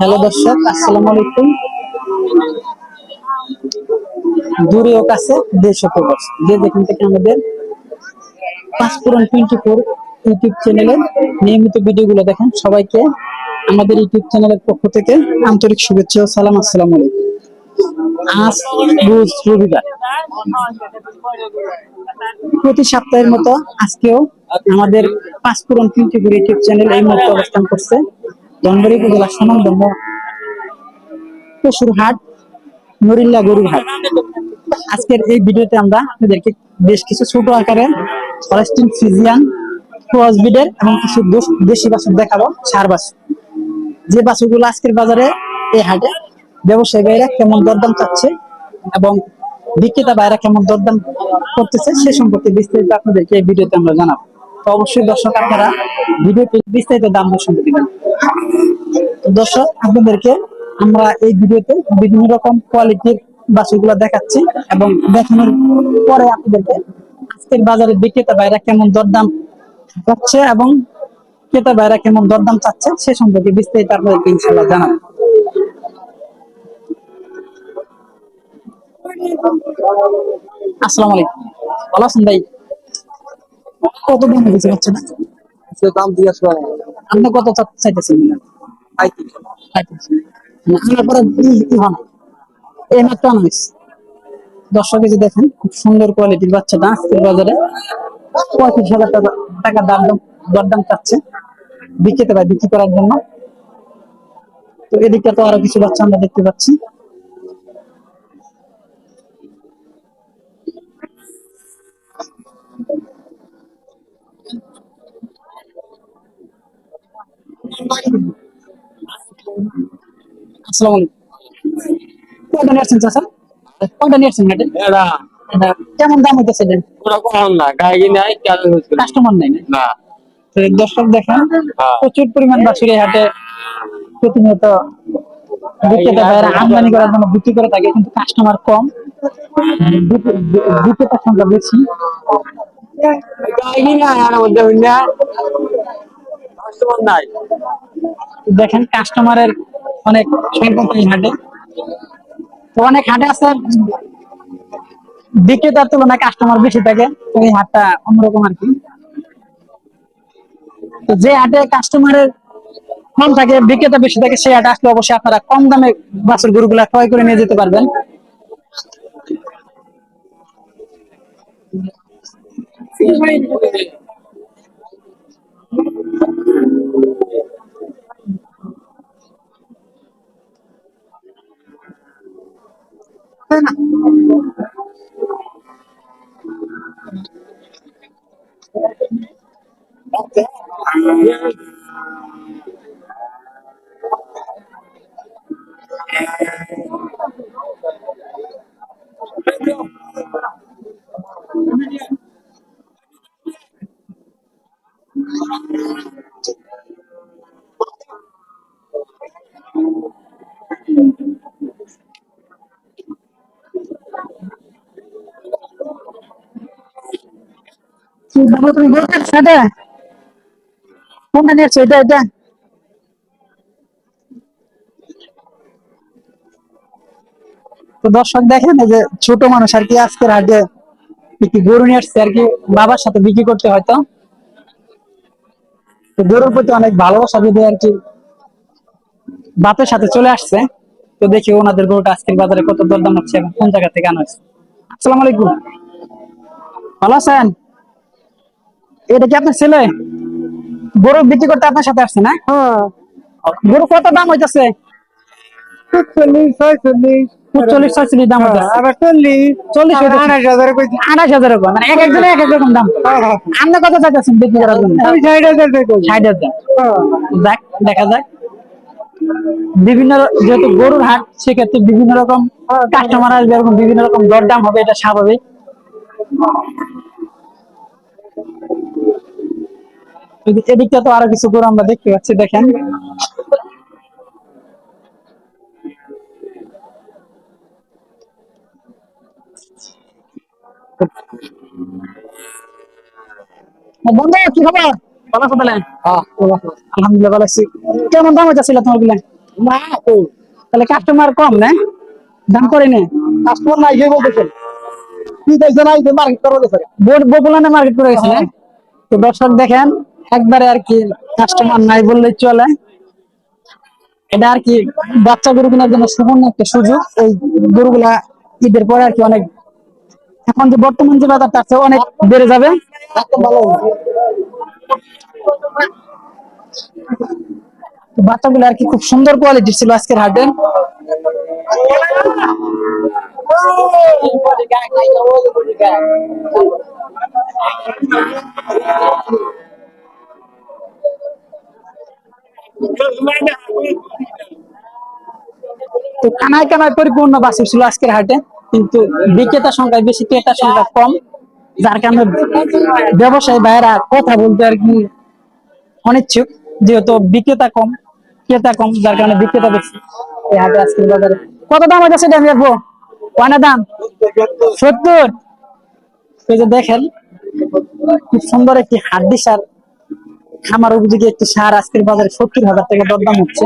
Hello দর্শক, আসসালামু আলাইকুম। দূরে ও কাছে দেশ ও প্রবাস। যে যেখান থেকে আমাদের পাঁচপুরন টোয়েন্টি ফোর ইউটিউব চ্যানেলে নিয়মিত ভিডিওগুলো দেখেন, সবাইকে আমাদের ইউটিউব চ্যানেলের পক্ষ থেকে আন্তরিক শুভেচ্ছা ও সালাম, আসসালামু আলাইকুম। প্রতি সপ্তাহের মতো আজকেও আমাদের পাঁচপুরন ফোর ইউটিউব চ্যানেল এই মুহূর্তে অবস্থান করছে। ধনবাড়ি উপজেলা সুনামধন্য পশুর হাট নরিল্লা গরুর হাট আজকের এই ভিডিওতে আমরা আপনাদেরকে বেশ কিছু ছোট আকারে ফরেস্টিন ফিজিয়ান ক্রস বিডের এবং কিছু দেশি বাছুর দেখাবো, সার বাছুর। যে বাছুরগুলো আজকের বাজারে এই হাটে ব্যবসায়ী ভাইরা কেমন দরদাম চাচ্ছে এবং বিক্রেতা ভাইরা কেমন দরদাম করতেছে সে সম্পর্কে বিস্তারিত আপনাদেরকে এই ভিডিওতে আমরা জানাব। তো অবশ্যই দর্শক আপনারা ভিডিওটি বিস্তারিত দাম তো দর্শক, আপনাদেরকে আমরা এই ভিডিওতে বিভিন্ন রকম কোয়ালিটির বাছুরগুলো দেখাচ্ছি এবং দেখানোর পরে আপনাদেরকে আজকের বাজারে বিক্রেতা ভাইরা কেমন দরদাম পাচ্ছে এবং ক্রেতা ভাইরা কেমন দরদাম চাচ্ছে সে সম্পর্কে বিস্তারিত আপনাদেরকে ইনশাল্লাহ জানাব। আসসালামু আলাইকুম। ভালো আছেন ভাই? কত দাম হয়েছে দাম করে আপনি কত চাইতেছেন আনার পরে ই- ই হয় না। এই মাত্র আনা হয়েছে দর্শক এই যে দেখেন খুব সুন্দর কোয়ালিটির বাচ্চাটা আজকের বাজারে। পঁয়ত্রিশ হাজার টাকা টাকা দাম দাম দরদাম চাচ্ছে। বিক্রেতে ভাই বিক্রি করার জন্য। তো এদিকে তো আরও কিছু বাচ্চা আমরা দেখতে পাচ্ছি। আসসালামু আলাইকুম। কয়টা নিয়েছেন চাচা? কয়টা নিয়েছেন এটা। কেমন দাম হইতেছে এটা? না গাড়ি নাই কেন হচ্ছে না? কাস্টমার নাই না? না। তো এই দর্শক দেখেন হ্যাঁ। প্রচুর পরিমাণ এই হাটে প্রতিনিয়ত বিক্রেতা ভাইয়েরা আমদানি করার জন্য বিক্রি করে থাকে কিন্তু কাস্টমার কম। বিক্রেতার সংখ্যা বেশি। দেখেন কাস্টমারের অনেক হাটে। অনেক হাটে আছে, বিক্রেতার তুলনায় কাস্টমার বেশি থাকে এই হাটটা অন্যরকম আর কি। তো যে হাটে কাস্টমারের কম থাকে, বিক্রেতা বেশি থাকে, সেই হাটে আসলে অবশ্যই আপনারা কম দামে বাছুর গরুগুলা ক্রয় করে নিয়ে যেতে পারবেন। 在哪？大哥。দর্শক দেখেন যে ছোট মানুষ আর কি আজকের হাটে একটি গরু নিয়ে আসছে আর কি, বাবার সাথে বিক্রি করতে হয়তো। গরুর প্রতি অনেক ভালোবাসা যদি আর কি বাপের সাথে চলে আসছে। তো দেখি ওনাদের গরুটা আজকের বাজারে কত দরদাম হচ্ছে কোন জায়গা থেকে আনা হয়েছে। আসসালামু আলাইকুম। ভালো আছেন? এটা কি আপনার ছেলে? গরু বিক্রি করতে আপনার সাথে আসছে না? গরু কত দাম হইতেছে? চল্লিশ ছয়চল্লিশ। চল্লিশ ছয়চল্লিশ দাম হইতেছে। আবার চল্লিশ চল্লিশ হইতেছে। আঠাশ হাজার আঠাশ হাজার মানে এক এক এক রকম দাম। আপনি কত চাইতেছেন বিক্রি করার জন্য? ষাট হাজার টাকা ষাট হাজার। যাক দেখা যাক। বিভিন্ন যেহেতু গরুর হাট সেক্ষেত্রে বিভিন্ন রকম কাস্টমার আসবে এরকম বিভিন্ন রকম দরদাম হবে এটা স্বাভাবিক। এদিকটা তো আরও কিছু গরু আমরা দেখতে পাচ্ছি দেখেন। বন্ধু কি খবর? ভালো হ্যাঁ আলহামদুলিল্লাহ ভালো আছি। কেমন দাম হইতেছিল তোমারগুলা না তো। তাহলে কাস্টমার কম না? দাম করে নে। কাস্টমার নাই কি মার্কেট করো গেছে বোর্ড বকুলানে মার্কেট করে গেছে তো দর্শক দেখেন একবারে আর কি কাস্টমার নাই বললেই চলে। এটা আর কি বাচ্চা গরু জন্য সুবর্ণ একটা সুযোগ। এই গরুগুলা ঈদের পরে আর কি অনেক এখন যে বর্তমান যে বাজার তার অনেক বেড়ে যাবে। ভালো বাচ্চাগুলো আর কি খুব সুন্দর কোয়ালিটি ছিল আজকের হাটে। তো কানায় কানায় পরিপূর্ণ ছিল আজকের হাটে, কিন্তু বিক্রেতার সংখ্যা বেশি, ক্রেতার সংখ্যা কম, যার কারণে ব্যবসায়ী ভাইয়েরা কথা বলতে আর কি অনিচ্ছুক, যেহেতু বিক্রেতা কম, ক্রেতা কম, যার কারণে বিক্রেতা বেশি। এই হাটে আজকের বাজারে। কত দাম আছে সেটা আমি দেখব? কয়না দাম? সত্তর। যে দেখেন, খুব সুন্দর একটি হাড্ডি সার খামার অভিযোগে একটি সার আজকের বাজারে সত্তর হাজার টাকা দরদাম হচ্ছে।